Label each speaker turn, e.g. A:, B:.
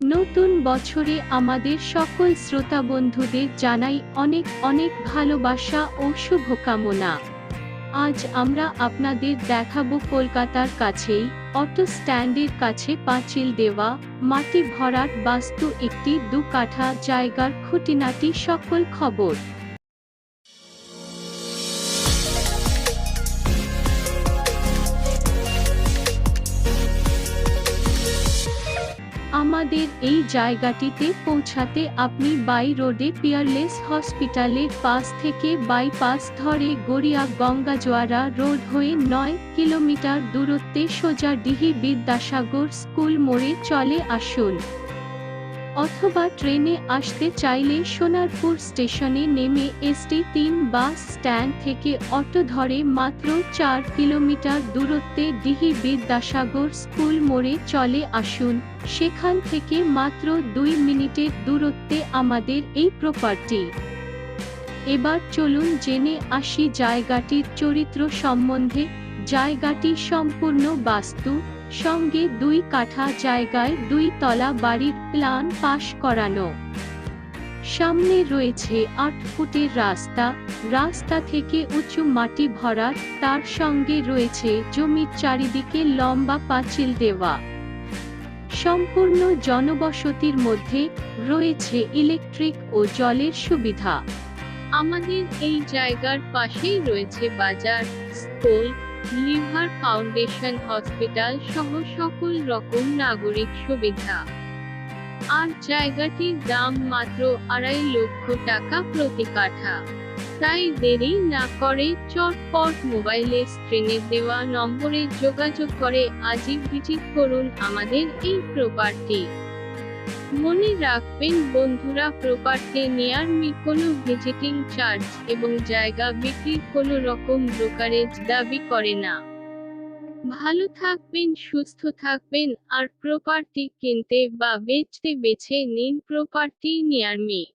A: নতুন বছরে আমাদের সকল শ্রোতা বন্ধুদের জানাই অনেক অনেক ভালোবাসা ও শুভকামনা। আজ আমরা আপনাদের দেখাবো কলকাতার কাছেই অটো স্ট্যান্ডের কাছে পাঁচিল দেওয়া, মাটি ভরাট বাস্তু একটি দু কাঠা জায়গার খুঁটিনাটি সকল খবর। আমাদের এই জায়গাটিতে পৌঁছাতে আপনি বাই রোডে পিয়ারলেস হসপিটালের পাশ থেকে বাইপাস ধরে গড়িয়া গঙ্গাজোয়ারা রোড হয়ে নয় কিলোমিটার দূরত্বে সোজা ডিহি বিদ্যাসাগর স্কুল মোড়ে চলে আসুন। অথবা ট্রেনে আসতে চাইলে সোনারপুর স্টেশনে নেমে এসটি তিন বাস স্ট্যান্ড থেকে অটো ধরে মাত্র চার কিলোমিটার দূরত্বে ডিহি বিদ্যাসাগর স্কুল মোড়ে চলে আসুন। সেখান থেকে মাত্র দুই মিনিটের দূরত্বে আমাদের এই প্রপার্টি এবার চলুন জেনে আসি জায়গাটির চরিত্র সম্বন্ধে। জায়গাটি সম্পূর্ণ বাস্তু, সঙ্গে দুই কাঠা জায়গায় দুই তলা বাড়ির প্ল্যান পাশ করানো। সামনে রয়েছে আট ফুটের রাস্তা রাস্তা থেকে উঁচু মাটি ভরাট তার সঙ্গে রয়েছে জমির চারিদিকে লম্বা পাঁচিল দেওয়া। সম্পূর্ণ জনবসতির মধ্যে রয়েছে ইলেকট্রিক ও জলের সুবিধা। আমাদের এই জায়গার পাশেই রয়েছে বাজার, স্কুল লিভার ফাউন্ডেশন হসপিটাল সহ সকল রকম নাগরিক সুবিধা। আর জায়গাটির দাম মাত্র আড়াই লক্ষ টাকা প্রতি কাঠা। তাই দেরি না করে চটপট মোবাইলে স্ক্রিনে দেওয়া নম্বরে যোগাযোগ করে আজই ভিজিট করুন আমাদের এই প্রপার্টি। মনে রাখবেন, বন্ধুরা প্রপার্টি নেয়ার মি কোনো ভিজিটিং চার্জ এবং জায়গা বিক্রির কোনো রকম ব্রোকারেজ দাবি করে না। ভালো থাকবেন, সুস্থ থাকবেন, আর প্রপার্টি কিনতে বা বেচতে বেছে নিন প্রপার্টি নেয়ার মি।